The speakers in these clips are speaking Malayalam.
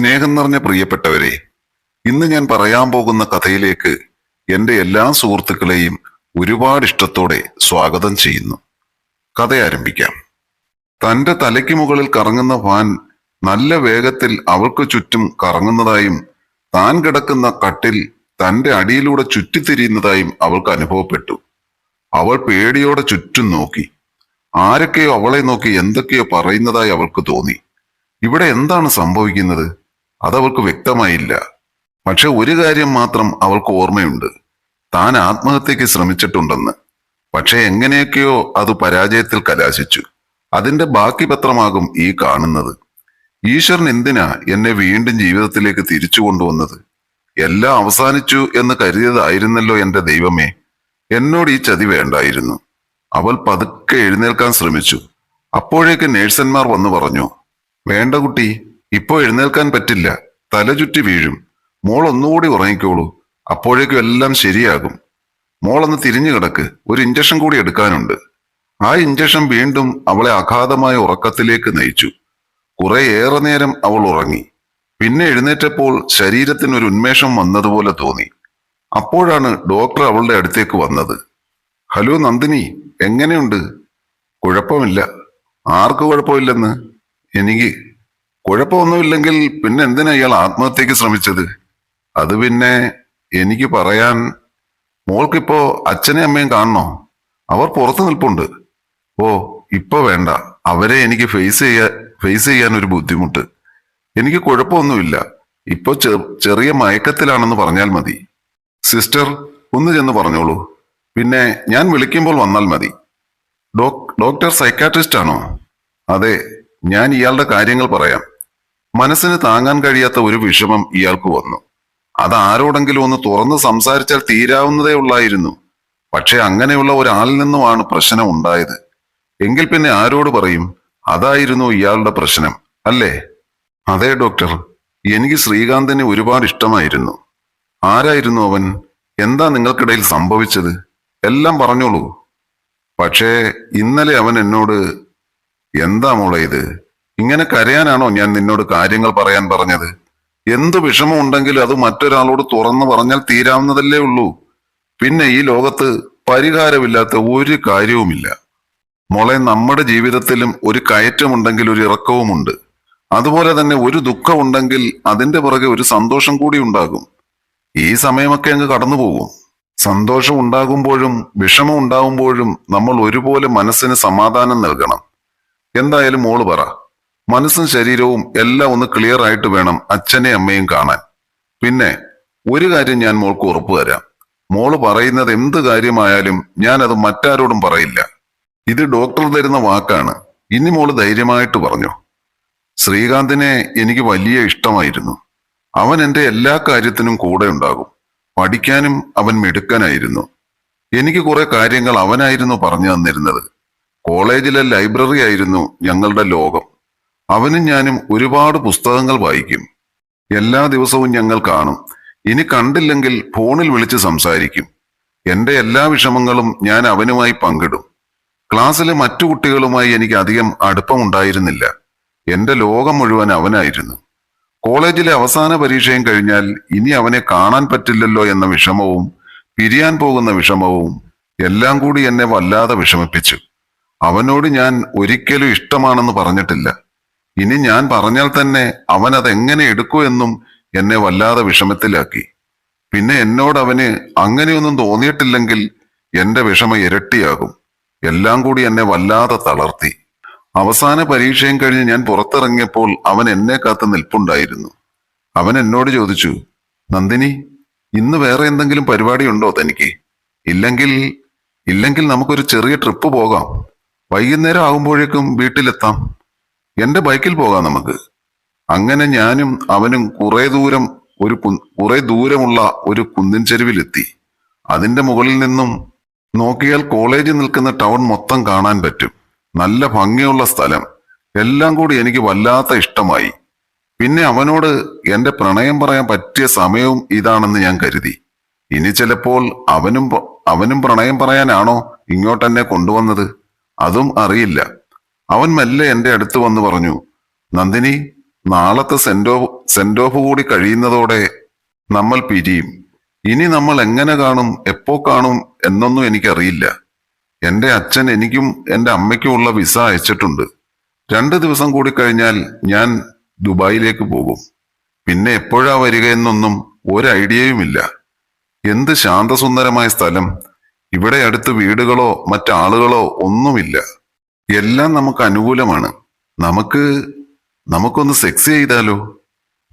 സ്നേഹം നിറഞ്ഞ പ്രിയപ്പെട്ടവരെ ഇന്ന് ഞാൻ പറയാൻ പോകുന്ന കഥയിലേക്ക് എന്റെ എല്ലാ സുഹൃത്തുക്കളെയും ഒരുപാട് ഇഷ്ടത്തോടെ സ്വാഗതം ചെയ്യുന്നു. കഥ ആരംഭിക്കാം. തന്റെ തലയ്ക്ക് മുകളിൽ കറങ്ങുന്ന ഫാൻ നല്ല വേഗത്തിൽ അവൾക്ക് ചുറ്റും കറങ്ങുന്നതായും താൻ കിടക്കുന്ന കട്ടിൽ തന്റെ അടിയിലൂടെ ചുറ്റിത്തിരിയുന്നതായും അവൾക്ക് അനുഭവപ്പെട്ടു. അവൾ പേടിയോടെ ചുറ്റും നോക്കി. ആരൊക്കെയോ അവളെ നോക്കി എന്തൊക്കെയോ പറയുന്നതായി അവൾക്ക് തോന്നി. ഇവിടെ എന്താണ് സംഭവിക്കുന്നത്? അതവൾക്ക് വ്യക്തമായില്ല. പക്ഷെ ഒരു കാര്യം മാത്രം അവൾക്ക് ഓർമ്മയുണ്ട്. താൻ ആത്മഹത്യക്ക് ശ്രമിച്ചിട്ടുണ്ടെന്ന്. പക്ഷെ എങ്ങനെയൊക്കെയോ അത് പരാജയത്തിൽ കലാശിച്ചു. അതിന്റെ ബാക്കി പത്രമാകും ഈ കാണുന്നത്. ഈശ്വരൻ എന്തിനാ എന്നെ വീണ്ടും ജീവിതത്തിലേക്ക് തിരിച്ചു കൊണ്ടുവന്നത്? എല്ലാം അവസാനിച്ചു എന്ന് കരുതിയതായിരുന്നല്ലോ എന്റെ ദൈവമേ. എന്നോട് ഈ ചതി വേണ്ടായിരുന്നു. അവൾ പതുക്കെ എഴുന്നേൽക്കാൻ ശ്രമിച്ചു. അപ്പോഴേക്ക് നേഴ്സന്മാർ വന്നു പറഞ്ഞു വേണ്ട കുട്ടി ഇപ്പോ എഴുന്നേൽക്കാൻ പറ്റില്ല. തല ചുറ്റി വീഴും. മോൾ ഒന്നുകൂടി ഉറങ്ങിക്കോളൂ. അപ്പോഴേക്കും എല്ലാം ശരിയാകും. മോളൊന്ന് തിരിഞ്ഞു കിടക്ക്. ഒരു ഇഞ്ചക്ഷൻ കൂടി എടുക്കാനുണ്ട്. ആ ഇഞ്ചക്ഷൻ വീണ്ടും അവളെ അഗാധമായ ഉറക്കത്തിലേക്ക് നയിച്ചു. കുറെ ഏറെ നേരം അവൾ ഉറങ്ങി. പിന്നെ എഴുന്നേറ്റപ്പോൾ ശരീരത്തിന് ഒരു ഉന്മേഷം വന്നതുപോലെ തോന്നി. അപ്പോഴാണ് ഡോക്ടർ അവളുടെ അടുത്തേക്ക് വന്നത്. ഹലോ നന്ദിനി എങ്ങനെയുണ്ട്? കുഴപ്പമില്ല. ആർക്ക് കുഴപ്പമില്ലെന്ന്. എനിക്ക് കുഴപ്പമൊന്നുമില്ലെങ്കിൽ പിന്നെ എന്തിനാ ഇയാൾ ആത്മഹത്യക്ക് ശ്രമിച്ചത്? അത് പിന്നെ എനിക്ക് പറയാൻ മോൾക്കിപ്പോ അച്ഛനെയും അമ്മയും കാണണോ? അവർ പുറത്തു നിൽപ്പുണ്ട്. ഓ ഇപ്പൊ വേണ്ട. അവരെ എനിക്ക് ഫേസ് ചെയ്യാൻ ഫേസ് ചെയ്യാൻ ഒരു ബുദ്ധിമുട്ട്. എനിക്ക് കുഴപ്പമൊന്നുമില്ല. ഇപ്പൊ ചെറിയ മയക്കത്തിലാണെന്ന് പറഞ്ഞാൽ മതി. സിസ്റ്റർ ഒന്ന് ചെന്ന് പറഞ്ഞോളൂ. പിന്നെ ഞാൻ വിളിക്കുമ്പോൾ വന്നാൽ മതി. ഡോക് ഡോക്ടർ സൈക്കാട്രിസ്റ്റ് ആണോ അതെ ഞാൻ ഇയാളുടെ കാര്യങ്ങൾ പറയാം. മനസ്സിന് താങ്ങാൻ കഴിയാത്ത ഒരു വിഷമം ഇയാൾക്ക് വന്നു. അത് ആരോടെങ്കിലും ഒന്ന് തുറന്ന് സംസാരിച്ചാൽ തീരാവുന്നതേ ഉള്ളായിരുന്നു. പക്ഷെ അങ്ങനെയുള്ള ഒരാളിൽ നിന്നുമാണ് പ്രശ്നം ഉണ്ടായത്. എങ്കിൽ പിന്നെ ആരോട് പറയും? അതായിരുന്നു ഇയാളുടെ പ്രശ്നം അല്ലേ? അതെ ഡോക്ടർ. എനിക്ക് ശ്രീകാന്തിനെ ഒരുപാട് ഇഷ്ടമായിരുന്നു. ആരായിരുന്നു അവൻ? എന്താ നിങ്ങൾക്കിടയിൽ സംഭവിച്ചത്? എല്ലാം പറഞ്ഞോളൂ. പക്ഷേ ഇന്നലെ അവൻ എന്നോട് എന്താ മോളെ ഇത്? ഇങ്ങനെ കരയാനാണോ ഞാൻ നിന്നോട് കാര്യങ്ങൾ പറയാൻ പറഞ്ഞത്? എന്ത് വിഷമം ഉണ്ടെങ്കിലും അത് മറ്റൊരാളോട് തുറന്നു പറഞ്ഞാൽ തീരാവുന്നതല്ലേ ഉള്ളൂ. പിന്നെ ഈ ലോകത്ത് പരിഹാരമില്ലാത്ത ഒരു കാര്യവുമില്ല. മോളെ നമ്മുടെ ജീവിതത്തിലും ഒരു കയറ്റമുണ്ടെങ്കിൽ ഒരു ഇറക്കവുമുണ്ട്. അതുപോലെ തന്നെ ഒരു ദുഃഖം ഉണ്ടെങ്കിൽ അതിന്റെ പുറകെ ഒരു സന്തോഷം കൂടി ഉണ്ടാകും. ഈ സമയമൊക്കെ അങ്ങ് കടന്നു പോകും. സന്തോഷം ഉണ്ടാകുമ്പോഴും വിഷമം ഉണ്ടാകുമ്പോഴും നമ്മൾ ഒരുപോലെ മനസ്സിന് സമാധാനം നൽകണം. എന്തായാലും മോൾ പറ മനസ്സും ശരീരവും എല്ലാം ഒന്ന് ക്ലിയർ ആയിട്ട് വേണം അച്ഛനെയും അമ്മയും കാണാൻ. പിന്നെ ഒരു കാര്യം ഞാൻ മോൾക്ക് ഉറപ്പു തരാം. മോൾ പറയുന്നത് എന്ത് കാര്യമായാലും ഞാൻ അത് മറ്റാരോടും പറയില്ല. ഇത് ഡോക്ടർ തരുന്ന വാക്കാണ്. ഇനി മോൾ ധൈര്യമായിട്ട് പറഞ്ഞു. ശ്രീകാന്തിനെ എനിക്ക് വലിയ ഇഷ്ടമായിരുന്നു. അവൻ എന്റെ എല്ലാ കാര്യത്തിനും കൂടെ ഉണ്ടാകും. പഠിക്കാനും അവൻ മിടുക്കനായിരുന്നു. എനിക്ക് കുറെ കാര്യങ്ങൾ അവനായിരുന്നു പറഞ്ഞു തന്നിരുന്നത്. കോളേജിലെ ലൈബ്രറി ആയിരുന്നു ഞങ്ങളുടെ ലോകം. അവനും ഞാനും ഒരുപാട് പുസ്തകങ്ങൾ വായിക്കും. എല്ലാ ദിവസവും ഞങ്ങൾ കാണും. ഇനി കണ്ടില്ലെങ്കിൽ ഫോണിൽ വിളിച്ച് സംസാരിക്കും. എന്റെ എല്ലാ വിഷമങ്ങളും ഞാൻ അവനുമായി പങ്കിടും. ക്ലാസ്സിലെ മറ്റു കുട്ടികളുമായി എനിക്ക് അധികം അടുപ്പമുണ്ടായിരുന്നില്ല. എന്റെ ലോകം മുഴുവൻ അവനായിരുന്നു. കോളേജിലെ അവസാന പരീക്ഷയും കഴിഞ്ഞാൽ ഇനി അവനെ കാണാൻ പറ്റില്ലല്ലോ എന്ന വിഷമവും പിരിയാൻ പോകുന്ന വിഷമവും എല്ലാം കൂടി എന്നെ വല്ലാതെ വിഷമിപ്പിച്ചു. അവനോട് ഞാൻ ഒരിക്കലും ഇഷ്ടമാണെന്ന് പറഞ്ഞിട്ടില്ല. ഇനി ഞാൻ പറഞ്ഞാൽ തന്നെ അവൻ അതെങ്ങനെ എടുക്കൂ എന്നും എന്നെ വല്ലാതെ വിഷമത്തിലാക്കി. പിന്നെ എന്നോട് അവന് അങ്ങനെയൊന്നും തോന്നിയിട്ടില്ലെങ്കിൽ എന്റെ വിഷമം ഇരട്ടിയാകും. എല്ലാം കൂടി എന്നെ വല്ലാതെ തളർത്തി. അവസാന പരീക്ഷയും കഴിഞ്ഞ് ഞാൻ പുറത്തിറങ്ങിയപ്പോൾ അവൻ എന്നെ കാത്ത് നിൽപ്പുണ്ടായിരുന്നു. അവൻ എന്നോട് ചോദിച്ചു നന്ദിനി ഇന്ന് വേറെ എന്തെങ്കിലും പരിപാടി ഉണ്ടോ തനിക്ക്? ഇല്ലെങ്കിൽ ഇല്ലെങ്കിൽ നമുക്കൊരു ചെറിയ ട്രിപ്പ് പോകാം. വൈകുന്നേരം ആകുമ്പോഴേക്കും വീട്ടിലെത്താം. എന്റെ ബൈക്കിൽ പോകാം നമുക്ക്. അങ്ങനെ ഞാനും അവനും കുറെ ദൂരം ഒരു കുറെ ദൂരമുള്ള ഒരു കുന്നിൻ ചെരുവിലെത്തി അതിന്റെ മുകളിൽ നിന്നും നോക്കിയാൽ കോളേജിൽ നിൽക്കുന്ന ടൗൺ മൊത്തം കാണാൻ പറ്റും. നല്ല ഭംഗിയുള്ള സ്ഥലം. എല്ലാം കൂടി എനിക്ക് വല്ലാത്ത ഇഷ്ടമായി. പിന്നെ അവനോട് എന്റെ പ്രണയം പറയാൻ പറ്റിയ സമയവും ഇതാണെന്ന് ഞാൻ കരുതി. ഇനി ചിലപ്പോൾ അവനും അവനും പ്രണയം പറയാനാണോ ഇങ്ങോട്ടെന്നെ കൊണ്ടുവന്നത്? അതും അറിയില്ല. അവൻ മെല്ലെ എന്റെ അടുത്ത് വന്ന് പറഞ്ഞു നന്ദിനി നാളത്തെ സെന്റ് ഓഫ് കൂടി കഴിയുന്നതോടെ നമ്മൾ പിരിയും. ഇനി നമ്മൾ എങ്ങനെ കാണും എപ്പോ കാണും എന്നൊന്നും എനിക്കറിയില്ല. എന്റെ അച്ഛൻ എനിക്കും എന്റെ അമ്മയ്ക്കും ഉള്ള വിസ അയച്ചിട്ടുണ്ട്. രണ്ട് ദിവസം കൂടി കഴിഞ്ഞാൽ ഞാൻ ദുബായിലേക്ക് പോകും. പിന്നെ എപ്പോഴാ വരിക എന്നൊന്നും ഒരു ഐഡിയയുമില്ല. എന്ത് ശാന്തസുന്ദരമായ സ്ഥലം. ഇവിടെ അടുത്ത് വീടുകളോ മറ്റാളുകളോ ഒന്നുമില്ല. എല്ലാം നമുക്ക് അനുകൂലമാണ്. നമുക്ക് നമുക്കൊന്ന് സെക്സ് ചെയ്താലോ?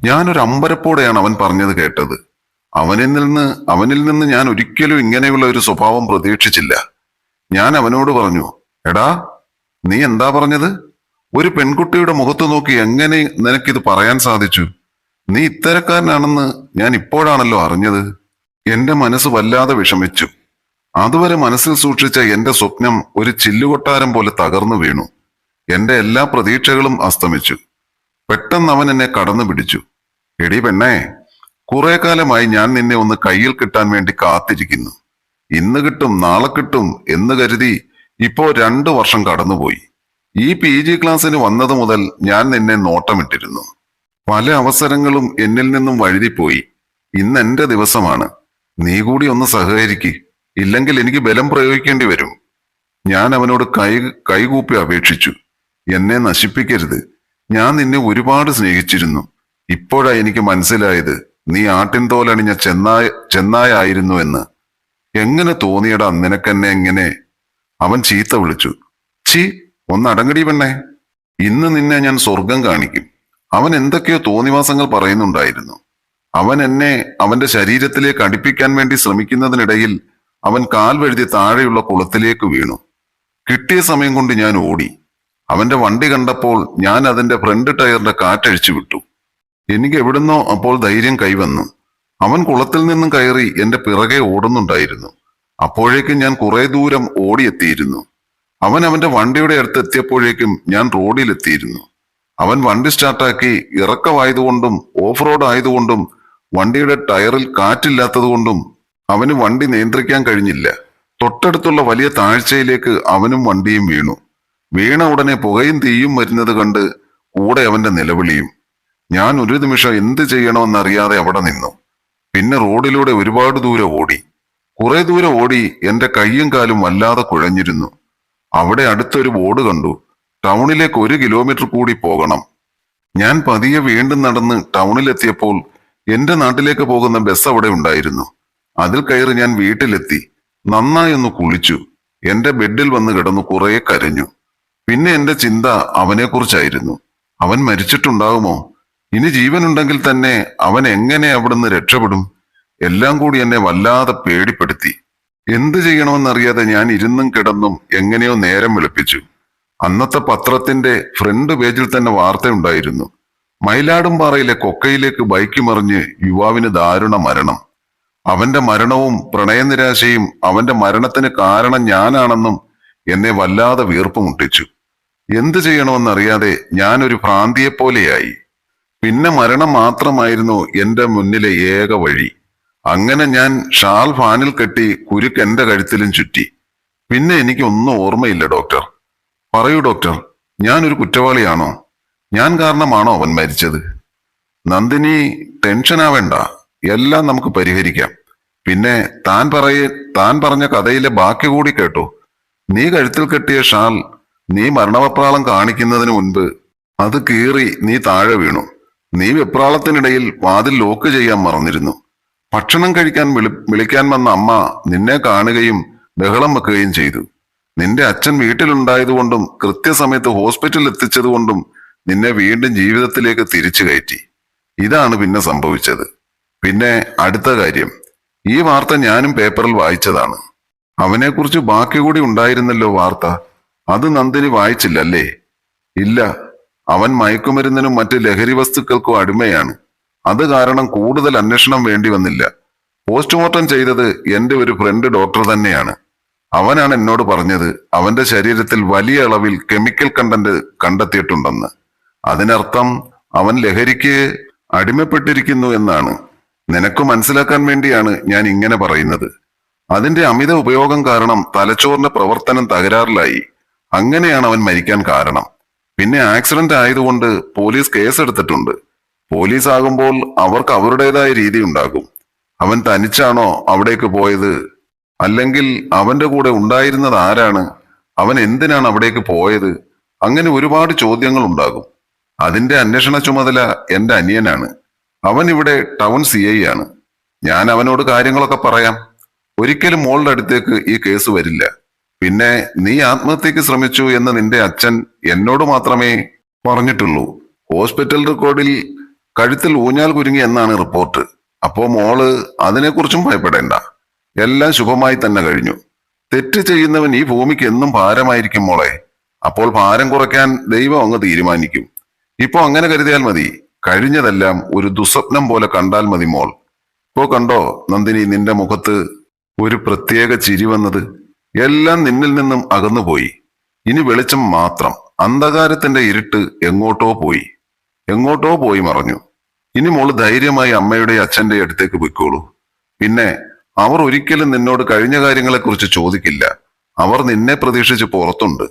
ഞാനൊരു അമ്പരപ്പോടെയാണ് അവൻ പറഞ്ഞത് കേട്ടത്. അവനിൽ നിന്ന് അവനിൽ നിന്ന് ഞാൻ ഒരിക്കലും ഇങ്ങനെയുള്ള ഒരു സ്വഭാവം പ്രതീക്ഷിച്ചില്ല. ഞാൻ അവനോട് പറഞ്ഞു എടാ നീ എന്താ പറഞ്ഞത്? ഒരു പെൺകുട്ടിയുടെ മുഖത്ത് നോക്കി എങ്ങനെ നിനക്കിത് പറയാൻ സാധിച്ചു? നീ ഇത്തരക്കാരനാണെന്ന് ഞാൻ ഇപ്പോഴാണല്ലോ അറിഞ്ഞത്. എന്റെ മനസ്സ് വല്ലാതെ വിഷമിച്ചു. അതുവരെ മനസ്സിൽ സൂക്ഷിച്ച എന്റെ സ്വപ്നം ഒരു ചില്ലുകൊട്ടാരം പോലെ തകർന്നു വീണു. എന്റെ എല്ലാ പ്രതീക്ഷകളും അസ്തമിച്ചു. പെട്ടെന്ന് അവൻ എന്നെ കടന്നു പിടിച്ചു. എടി പെണ്ണേ കുറെ കാലമായി ഞാൻ നിന്നെ ഒന്ന് കയ്യിൽ കിട്ടാൻ വേണ്ടി കാത്തിരിക്കുന്നു. ഇന്ന് കിട്ടും നാളെ കിട്ടും എന്ന് കരുതി ഇപ്പോ രണ്ടു വർഷം കടന്നുപോയി. ഈ പി ജി ക്ലാസ്സിന് വന്നത് മുതൽ ഞാൻ നിന്നെ നോട്ടമിട്ടിരുന്നു. പല അവസരങ്ങളും എന്നിൽ നിന്നും വഴുതിപ്പോയി. ഇന്ന് എന്റെ ദിവസമാണ്. നീ കൂടി ഒന്ന് സഹകരിക്ക്. ഇല്ലെങ്കിൽ എനിക്ക് ബലം പ്രയോഗിക്കേണ്ടി വരും. ഞാൻ അവനോട് കൈ കൈകൂപ്പി അപേക്ഷിച്ചു. എന്നെ നശിപ്പിക്കരുത്. ഞാൻ നിന്നെ ഒരുപാട് സ്നേഹിച്ചിരുന്നു. ഇപ്പോഴാ എനിക്ക് മനസ്സിലായത് നീ ആട്ടിൻ തോലണിഞ്ഞ ചെന്നായ ചെന്നായായിരുന്നു എന്ന്. എങ്ങനെ തോന്നിയടാ നിനക്കെന്നെ എങ്ങനെ അവൻ ചീത്ത വിളിച്ചു. ചി ഒന്ന് അടങ്ങടി പെണ്ണേ. ഇന്ന് നിന്നെ ഞാൻ സ്വർഗം കാണിക്കും. അവൻ എന്തൊക്കെയോ തോന്നിവാസങ്ങൾ പറയുന്നുണ്ടായിരുന്നു. അവൻ എന്നെ അവന്റെ ശരീരത്തിലേക്ക് അടുപ്പിക്കാൻ വേണ്ടി ശ്രമിക്കുന്നതിനിടയിൽ അവൻ കാൽ വഴുതി താഴെയുള്ള കുളത്തിലേക്ക് വീണു. കിട്ടിയ സമയം കൊണ്ട് ഞാൻ ഓടി. അവന്റെ വണ്ടി കണ്ടപ്പോൾ ഞാൻ അതിന്റെ ഫ്രണ്ട് ടയറിന്റെ കാറ്റഴിച്ചു വിട്ടു. എനിക്ക് എവിടുന്നോ അപ്പോൾ ധൈര്യം കൈവന്നു. അവൻ കുളത്തിൽ നിന്നും കയറി എന്റെ പിറകെ ഓടുന്നുണ്ടായിരുന്നു. അപ്പോഴേക്കും ഞാൻ കുറെ ദൂരം ഓടിയെത്തിയിരുന്നു. അവൻ അവന്റെ വണ്ടിയുടെ അടുത്ത് എത്തിയപ്പോഴേക്കും ഞാൻ റോഡിലെത്തിയിരുന്നു. അവൻ വണ്ടി സ്റ്റാർട്ടാക്കി ഇറക്കമായതുകൊണ്ടും ഓഫ് റോഡ് ആയതുകൊണ്ടും വണ്ടിയുടെ ടയറിൽ കാറ്റില്ലാത്തതുകൊണ്ടും അവന് വണ്ടി നിയന്ത്രിക്കാൻ കഴിഞ്ഞില്ല. തൊട്ടടുത്തുള്ള വലിയ താഴ്ചയിലേക്ക് അവനും വണ്ടിയും വീണു. വീണ ഉടനെ പുകയും തീയും വരുന്നത് കണ്ട് കൂടെ അവന്റെ നിലവിളിയും. ഞാൻ ഒരു നിമിഷം എന്ത് ചെയ്യണമെന്നറിയാതെ അവിടെ നിന്നു. പിന്നെ റോഡിലൂടെ ഒരുപാട് ദൂരെ ഓടി. കുറെ ദൂരെ ഓടി എന്റെ കൈയും കാലും വല്ലാതെ കുഴഞ്ഞിരുന്നു. അവിടെ അടുത്തൊരു ബോർഡ് കണ്ടു. ടൗണിലേക്ക് ഒരു കിലോമീറ്റർ കൂടി പോകണം. ഞാൻ പതിയെ വീണ്ടും നടന്ന് ടൗണിലെത്തിയപ്പോൾ എന്റെ നാട്ടിലേക്ക് പോകുന്ന ബസ് അവിടെ ഉണ്ടായിരുന്നു. അതിൽ കയറി ഞാൻ വീട്ടിലെത്തി. നന്നായി ഒന്ന് കുളിച്ചു. എന്റെ ബെഡിൽ വന്ന് കിടന്നു കുറെ കരഞ്ഞു. പിന്നെ എന്റെ ചിന്ത അവനെക്കുറിച്ചായിരുന്നു. അവൻ മരിച്ചിട്ടുണ്ടാകുമോ? ഇനി ജീവനുണ്ടെങ്കിൽ തന്നെ അവൻ എങ്ങനെ അവിടുന്ന് രക്ഷപ്പെടും? എല്ലാം കൂടി എന്നെ വല്ലാതെ പേടിപ്പെടുത്തി. എന്ത് ചെയ്യണമെന്നറിയാതെ ഞാൻ ഇരുന്നും കിടന്നും എങ്ങനെയോ നേരം വെളുപ്പിച്ചു. അന്നത്തെ പത്രത്തിന്റെ ഫ്രണ്ട് പേജിൽ തന്നെ വാർത്തയുണ്ടായിരുന്നു. മയിലാടുംപാറയിലെ കൊക്കയിലേക്ക് ബൈക്ക് മറിഞ്ഞ് യുവാവിന് ദാരുണ മരണം. അവന്റെ മരണവും പ്രണയനിരാശയും അവന്റെ മരണത്തിന് കാരണം ഞാനാണെന്നും എന്നെ വല്ലാതെ വീർപ്പ് മുട്ടിച്ചു. എന്തു ചെയ്യണമെന്നറിയാതെ ഞാനൊരു ഭ്രാന്തിയെപ്പോലെയായി. പിന്നെ മരണം മാത്രമായിരുന്നു എന്റെ മുന്നിലെ ഏക വഴി. അങ്ങനെ ഞാൻ ഷാൾ ഫാനിൽ കെട്ടി കുരുക്ക് എന്റെ കഴുത്തിലും ചുറ്റി. പിന്നെ എനിക്കൊന്നും ഓർമ്മയില്ല ഡോക്ടർ. പറയൂ ഡോക്ടർ ഞാനൊരു കുറ്റവാളിയാണോ? ഞാൻ കാരണമാണോ അവൻ മരിച്ചത്? നന്ദിനി ടെൻഷൻ ടെൻഷനാവേണ്ട എല്ലാം നമുക്ക് പരിഹരിക്കാം. പിന്നെ താൻ പറയ താൻ പറഞ്ഞ കഥയിലെ ബാക്കി കൂടി കേട്ടോ. നീ കഴുത്തിൽ കെട്ടിയ ഷാൽ നീ മരണവപ്രാളം കാണിക്കുന്നതിന് മുൻപ് അത് കീറി നീ താഴെ വീണു. നീ വെപ്രാളത്തിനിടയിൽ വാതിൽ ലോക്ക് ചെയ്യാൻ മറന്നിരുന്നു. ഭക്ഷണം കഴിക്കാൻ വിളി വിളിക്കാൻ വന്ന അമ്മ നിന്നെ കാണുകയും ബഹളം വെക്കുകയും ചെയ്തു. നിന്റെ അച്ഛൻ വീട്ടിലുണ്ടായതുകൊണ്ടും കൃത്യസമയത്ത് ഹോസ്പിറ്റലിൽ എത്തിച്ചതുകൊണ്ടും നിന്നെ വീണ്ടും ജീവിതത്തിലേക്ക് തിരിച്ചു കയറ്റി. ഇതാണ് പിന്നെ സംഭവിച്ചത്. പിന്നെ അടുത്ത കാര്യം. ഈ വാർത്ത ഞാനും പേപ്പറിൽ വായിച്ചതാണ്. അവനെക്കുറിച്ച് ബാക്കി കൂടി ഉണ്ടായിരുന്നല്ലോ വാർത്ത. അത് നന്ദിനി വായിച്ചില്ലല്ലേ? ഇല്ല. അവൻ മയക്കുമരുന്നിനും മറ്റ് ലഹരി വസ്തുക്കൾക്കും അടിമയാണ്. അത് കാരണം കൂടുതൽ അന്വേഷണം വേണ്ടി വന്നില്ല. പോസ്റ്റ്മോർട്ടം ചെയ്തത് എന്റെ ഒരു ഫ്രണ്ട് ഡോക്ടർ തന്നെയാണ്. അവനാണ് എന്നോട് പറഞ്ഞത് അവന്റെ ശരീരത്തിൽ വലിയ അളവിൽ കെമിക്കൽ കണ്ടന്റ് കണ്ടെത്തിയിട്ടുണ്ടെന്ന്. അതിനർത്ഥം അവൻ ലഹരിക്ക് അടിമപ്പെട്ടിരിക്കുന്നു എന്നാണ്. നിനക്ക് മനസ്സിലാക്കാൻ വേണ്ടിയാണ് ഞാൻ ഇങ്ങനെ പറയുന്നത്. അതിന്റെ അമിത ഉപയോഗം കാരണം തലച്ചോറിന്റെ പ്രവർത്തനം തകരാറിലായി. അങ്ങനെയാണ് അവൻ മരിക്കാൻ കാരണം. പിന്നെ ആക്സിഡന്റ് ആയതുകൊണ്ട് പോലീസ് കേസെടുത്തിട്ടുണ്ട്. പോലീസ് ആകുമ്പോൾ അവർക്ക് അവരുടേതായ രീതി ഉണ്ടാകും. അവൻ തനിച്ചാണോ അവിടേക്ക് പോയത്? അല്ലെങ്കിൽ അവന്റെ കൂടെ ഉണ്ടായിരുന്നത് ആരാണ്? അവൻ എന്തിനാണ് അവിടേക്ക് പോയത്? അങ്ങനെ ഒരുപാട് ചോദ്യങ്ങൾ ഉണ്ടാകും. അതിന്റെ അന്വേഷണ ചുമതല എന്റെ അനിയനാണ്. അവൻ ഇവിടെ ടൗൺ സി ഐ ആണ്. ഞാൻ അവനോട് കാര്യങ്ങളൊക്കെ പറയാം. ഒരിക്കലും മോളുടെ അടുത്തേക്ക് ഈ കേസ് വരില്ല. പിന്നെ നീ ആത്മഹത്യക്ക് ശ്രമിച്ചു എന്ന് നിന്റെ അച്ഛൻ എന്നോട് മാത്രമേ പറഞ്ഞിട്ടുള്ളൂ. ഹോസ്പിറ്റൽ റെക്കോർഡിൽ കഴുത്തിൽ ഊഞ്ഞാൽ കുരുങ്ങി എന്നാണ് റിപ്പോർട്ട്. അപ്പോ മോൾ അതിനെക്കുറിച്ചും ഭയപ്പെടേണ്ട. എല്ലാം ശുഭമായി തന്നെ കഴിഞ്ഞു. തെറ്റ് ചെയ്യുന്നവൻ ഈ ഭൂമിക്ക് എന്നും ഭാരമായിരിക്കും മോളെ. അപ്പോൾ ഭാരം കുറയ്ക്കാൻ ദൈവം അങ്ങ് തീരുമാനിക്കും. ഇപ്പോ അങ്ങനെ കരുതിയാൽ മതി. കഴിഞ്ഞതെല്ലാം ഒരു ദുസ്വപ്നം പോലെ കണ്ടാൽ മതി മോൾ. ഇപ്പോ കണ്ടോ നന്ദിനി നിന്റെ മുഖത്ത് ഒരു പ്രത്യേക ചിരി വന്നത്? എല്ലാം നിന്നിൽ നിന്നും അകന്നുപോയി. ഇനി വെളിച്ചം മാത്രം. അന്ധകാരത്തിന്റെ ഇരുട്ട് എങ്ങോട്ടോ പോയി. എങ്ങോട്ടോ പോയി മറഞ്ഞു. ഇനി മോൾ ധൈര്യമായി അമ്മയുടെ അച്ഛന്റെ അടുത്തേക്ക് പൊയ്ക്കോളൂ. പിന്നെ അവർ ഒരിക്കലും നിന്നോട് കഴിഞ്ഞ കാര്യങ്ങളെക്കുറിച്ച് ചോദിക്കില്ല. അവർ നിന്നെ പ്രതീക്ഷിച്ച് പുറത്തുണ്ട്.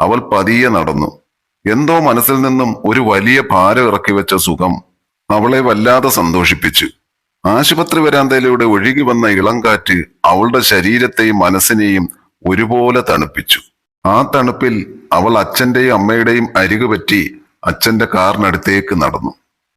അവൾ പതിയെ നടന്നു. എന്തോ മനസ്സിൽ നിന്നും ഒരു വലിയ ഭാരം ഇറക്കി വെച്ച സുഖം അവളെ വല്ലാതെ സന്തോഷിപ്പിച്ചു. ആശുപത്രി വരാന്തയിലൂടെ ഒഴുകി വന്ന ഇളം കാറ്റ് അവളുടെ ശരീരത്തെയും മനസ്സിനെയും ഒരുപോലെ തണുപ്പിച്ചു. ആ തണുപ്പിൽ അവൾ അച്ഛന്റെയും അമ്മയുടെയും അരികുപറ്റി അച്ഛന്റെ കാറിനടുത്തേക്ക് നടന്നു.